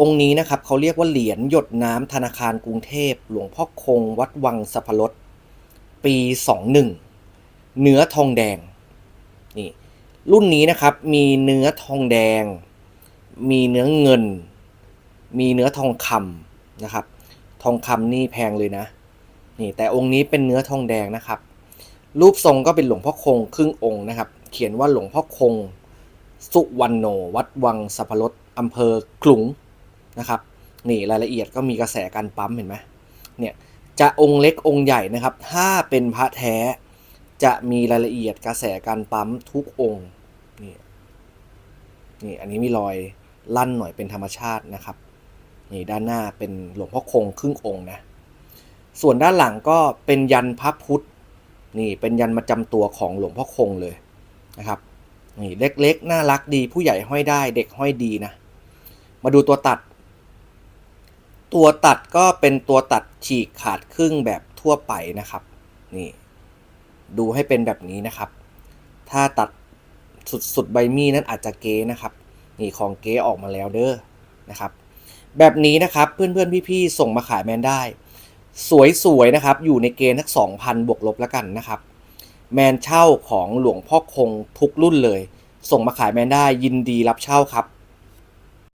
องค์นี้นะครับเขาเรียกว่าเหรียญหยดน้ำธนาคารกรุงเทพ หลวงพ่อคงวัดวังสัพพรสปี 21 เนื้อทองแดงนี่รุ่นนี้นะครับมีเนื้อทองแดง มีเนื้อเงิน มีเนื้อทองคำนะครับ ทองคำนี่แพงเลยนะนี่แต่องค์นี้เป็นเนื้อทองแดงนะครับ รูปทรงก็เป็นหลวงพ่อคงครึ่งองค์นะครับ เขียนว่าหลวงพ่อคง สุวรรณโน วัดวังสัพพรสอำเภอขลุง นะครับนี่รายละเอียดก็มีกระแสการปั๊มเห็นไหมเนี่ยจะองค์เล็กองค์ใหญ่นะครับ ถ้าเป็นพระแท้จะมีรายละเอียดกระแสการปั๊มทุกองค์นี่นี่อันนี้มีรอยลั่นหน่อยเป็นธรรมชาตินะครับนี่ด้านหน้าเป็นหลวงพ่อคงครึ่งองค์นะส่วนด้านหลังก็เป็นยันพระพุทธนี่เป็นยันประจำตัวของหลวงพ่อคงเลยนะครับนี่เล็กๆน่ารักดีผู้ใหญ่ห้อยได้เด็กห้อยดีนะมาดูตัวตัด ตัวตัดก็เป็นตัวตัดฉีกขาดครึ่งแบบทั่วไปนะครับ นี่ ดูให้เป็นแบบนี้นะครับ ถ้าตัดสุดสุดใบมีนั้นอาจจะเก๊นะครับ นี่ของเก๊ออกมาแล้วเด้อนะครับ แบบนี้นะครับเพื่อนๆพี่ๆส่งมาขายแมนได้ สวยๆนะครับ อยู่ในเกณฑ์ทัก2,000 บวกลบแล้วกันนะครับ แมนเช่าของหลวงพ่อคงทุกรุ่นเลย ส่งมาขายแมนได้ยินดีรับเช่าครับ